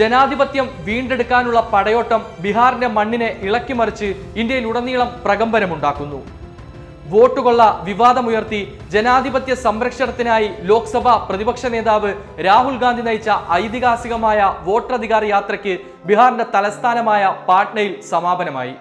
ജനാധിപത്യം വീണ്ടെടുക്കാനുള്ള പടയോട്ടം ബീഹാറിന്റെ മണ്ണിനെ ഇളക്കിമറിച്ച് ഇന്ത്യയിലുടനീളം പ്രകമ്പനമുണ്ടാക്കുന്നു. വോട്ടുകൊള്ള വിവാദമുയർത്തി ജനാധിപത്യ സംരക്ഷണത്തിനായി ലോക്സഭ പ്രതിപക്ഷ നേതാവ് രാഹുൽ ഗാന്ധി നയിച്ച ഐതിഹാസികമായ വോട്ടധികാർ യാത്രയ്ക്ക് ബീഹാറിന്റെ തലസ്ഥാനമായ പാട്നയിൽ സമാപനമായി.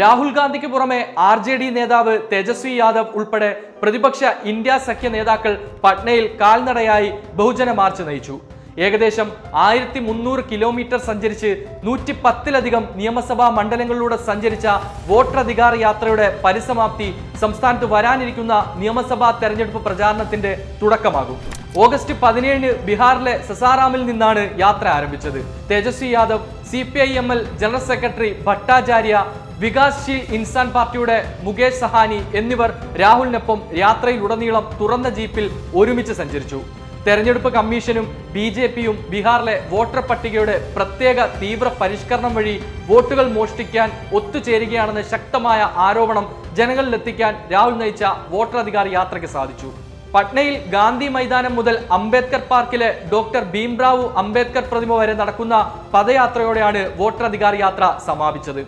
രാഹുൽ ഗാന്ധിക്ക് പുറമെ ആർ ജെ ഡി നേതാവ് തേജസ്വി യാദവ് ഉൾപ്പെടെ പ്രതിപക്ഷ ഇന്ത്യ സഖ്യ നേതാക്കൾ പട്നയിൽ കാൽനടയായി ബഹുജന മാർച്ച് നയിച്ചു. ഏകദേശം ആയിരത്തി മുന്നൂറ് കിലോമീറ്റർ സഞ്ചരിച്ച് നൂറ്റി പത്തിലധികം നിയമസഭാ മണ്ഡലങ്ങളിലൂടെ സഞ്ചരിച്ച വോട്ടർ അധികാര യാത്രയുടെ പരിസമാപ്തി സംസ്ഥാനത്ത് വരാനിരിക്കുന്ന നിയമസഭാ തെരഞ്ഞെടുപ്പ് പ്രചാരണത്തിന്റെ തുടക്കമാകും. ഓഗസ്റ്റ് പതിനേഴിന് ബീഹാറിലെ സസാറാമിൽ നിന്നാണ് യാത്ര ആരംഭിച്ചത്. Tejashwi Yadav C P I M L general secretary Bhattacharya Vikassheel Insaan പാർട്ടിയുടെ മുകേഷ് സഹാനി എന്നിവർ രാഹുലിനൊപ്പം യാത്രയിലുടനീളം തുറന്ന ജീപ്പിൽ ഒരുമിച്ച് സഞ്ചരിച്ചു. തെരഞ്ഞെടുപ്പ് കമ്മീഷനും ബി ജെ പിയും ബീഹാറിലെ വോട്ടർ പട്ടികയുടെ പ്രത്യേക തീവ്ര പരിഷ്കരണം വഴി വോട്ടുകൾ മോഷ്ടിക്കാൻ ഒത്തുചേരുകയാണെന്ന ശക്തമായ ആരോപണം ജനങ്ങളിലെത്തിക്കാൻ രാഹുൽ നയിച്ച വോട്ടറധികാർ യാത്രയ്ക്ക് സാധിച്ചു. പട്നയിൽ ഗാന്ധി മൈതാനം മുതൽ അംബേദ്കർ പാർക്കിലെ ഡോക്ടർ ഭീംറാവു അംബേദ്കർ പ്രതിമ വരെ നടക്കുന്ന പദയാത്രയോടെയാണ് വോട്ടർ വോട്ടറധികാര യാത്ര സമാപിച്ചത്.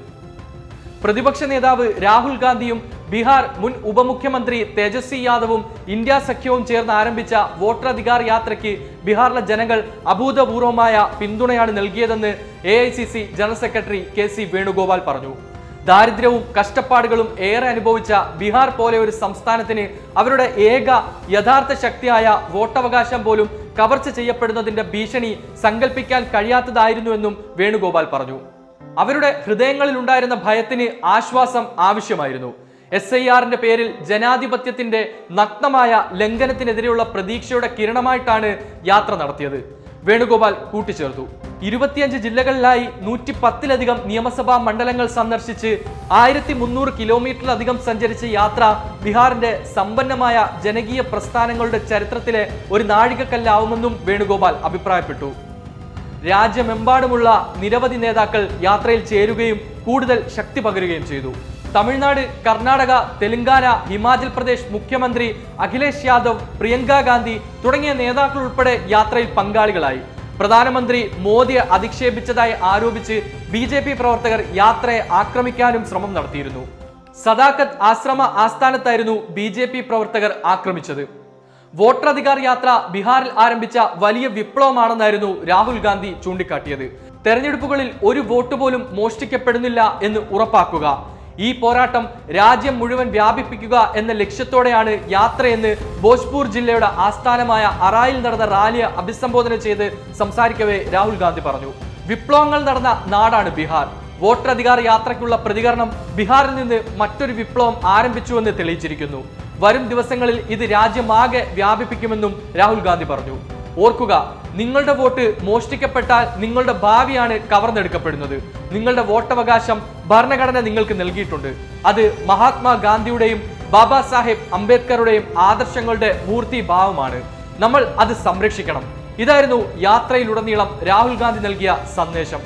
പ്രതിപക്ഷ നേതാവ് രാഹുൽ ഗാന്ധിയും ബീഹാർ മുൻ ഉപമുഖ്യമന്ത്രി തേജസ്വി യാദവും ഇന്ത്യ സഖ്യവും ചേർന്ന് ആരംഭിച്ച വോട്ടറധികാർ യാത്രയ്ക്ക് ബീഹാറിലെ ജനങ്ങൾ അഭൂതപൂർവമായ പിന്തുണയാണ് നൽകിയതെന്ന് A general secretary K Venugopal പറഞ്ഞു. ദാരിദ്ര്യവും കഷ്ടപ്പാടുകളും ഏറെ അനുഭവിച്ച ബീഹാർ പോലെ ഒരു സംസ്ഥാനത്തിന് അവരുടെ ഏക യഥാർത്ഥ ശക്തിയായ വോട്ടവകാശം പോലും കവർച്ച ചെയ്യപ്പെടുന്നതിന്റെ ഭീഷണി സങ്കല്പിക്കാൻ കഴിയാത്തതായിരുന്നുവെന്നും വേണുഗോപാൽ പറഞ്ഞു. അവരുടെ ഹൃദയങ്ങളിൽ ഉണ്ടായിരുന്ന ഭയത്തിന് ആശ്വാസം ആവശ്യമായിരുന്നു. എസ് ഐ ആറിന്റെ പേരിൽ ജനാധിപത്യത്തിന്റെ നഗ്നമായ ലംഘനത്തിനെതിരെയുള്ള പ്രതീക്ഷയുടെ കിരണമായിട്ടാണ് യാത്ര നടത്തിയത്. വേണുഗോപാൽ കൂട്ടിച്ചേർത്തു. ഇരുപത്തിയഞ്ച് ജില്ലകളിലായി നൂറ്റി പത്തിലധികം നിയമസഭാ മണ്ഡലങ്ങൾ സന്ദർശിച്ച് ആയിരത്തി മുന്നൂറ് കിലോമീറ്ററിലധികം സഞ്ചരിച്ച യാത്ര ബീഹാറിന്റെ സമ്പന്നമായ ജനകീയ പ്രസ്ഥാനങ്ങളുടെ ചരിത്രത്തിലെ ഒരു നാഴികക്കല്ലാവുമെന്നും വേണുഗോപാൽ അഭിപ്രായപ്പെട്ടു. രാജ്യമെമ്പാടുമുള്ള നിരവധി നേതാക്കൾ യാത്രയിൽ ചേരുകയും കൂടുതൽ ശക്തി പകരുകയും ചെയ്തു. തമിഴ്നാട് കർണാടക തെലങ്കാന ഹിമാചൽ പ്രദേശ് മുഖ്യമന്ത്രി അഖിലേഷ് യാദവ് പ്രിയങ്ക ഗാന്ധി തുടങ്ങിയ നേതാക്കൾ ഉൾപ്പെടെ യാത്രയിൽ പങ്കാളികളായി. പ്രധാനമന്ത്രി മോദിയെ അധിക്ഷേപിച്ചതായി ആരോപിച്ച് ബി ജെ പി പ്രവർത്തകർ യാത്രയെ ആക്രമിക്കാനും ശ്രമം നടത്തിയിരുന്നു. സദാക്കത്ത് ആശ്രമ ആസ്ഥാനത്തായിരുന്നു ബി ജെ പി പ്രവർത്തകർ ആക്രമിച്ചത്. വോട്ടറധികാർ യാത്ര ബീഹാറിൽ ആരംഭിച്ച വലിയ വിപ്ലവമാണെന്നായിരുന്നു രാഹുൽ ഗാന്ധി ചൂണ്ടിക്കാട്ടിയത്. തെരഞ്ഞെടുപ്പുകളിൽ ഒരു വോട്ട് പോലും മോഷ്ടിക്കപ്പെടുന്നില്ല എന്ന് ഉറപ്പാക്കുക. ഈ പോരാട്ടം രാജ്യം മുഴുവൻ വ്യാപിപ്പിക്കുക എന്ന ലക്ഷ്യത്തോടെയാണ് യാത്രയെന്ന് ഭോജ്പൂർ ജില്ലയുടെ ആസ്ഥാനമായ അറായിൽ നടന്ന റാലിയെ അഭിസംബോധന ചെയ്ത് സംസാരിക്കവേ രാഹുൽ ഗാന്ധി പറഞ്ഞു. വിപ്ലവങ്ങൾ നടന്ന നാടാണ് ബീഹാർ. വോട്ടധികാർ യാത്രയ്ക്കുള്ള പ്രതികരണം ബീഹാറിൽ നിന്ന് മറ്റൊരു വിപ്ലവം ആരംഭിച്ചുവെന്ന് തെളിയിച്ചിരിക്കുന്നു. വരും ദിവസങ്ങളിൽ ഇത് രാജ്യമാകെ വ്യാപിപ്പിക്കുമെന്നും രാഹുൽ ഗാന്ധി പറഞ്ഞു. ഓർക്കുക നിങ്ങളുടെ വോട്ട് മോഷ്ടിക്കപ്പെട്ടാൽ നിങ്ങളുടെ ഭാവിയാണ് കവർന്നെടുക്കപ്പെടുന്നത്. നിങ്ങളുടെ വോട്ടവകാശം ഭരണഘടന നിങ്ങൾക്ക് നൽകിയിട്ടുണ്ട്. അത് മഹാത്മാഗാന്ധിയുടെയും ബാബാ സാഹേബ് അംബേദ്കറുടെയും ആദർശങ്ങളുടെ മൂർത്തി ഭാവമാണ്. നമ്മൾ അത് സംരക്ഷിക്കണം. ഇതായിരുന്നു യാത്രയിലുടനീളം രാഹുൽ ഗാന്ധി നൽകിയ സന്ദേശം.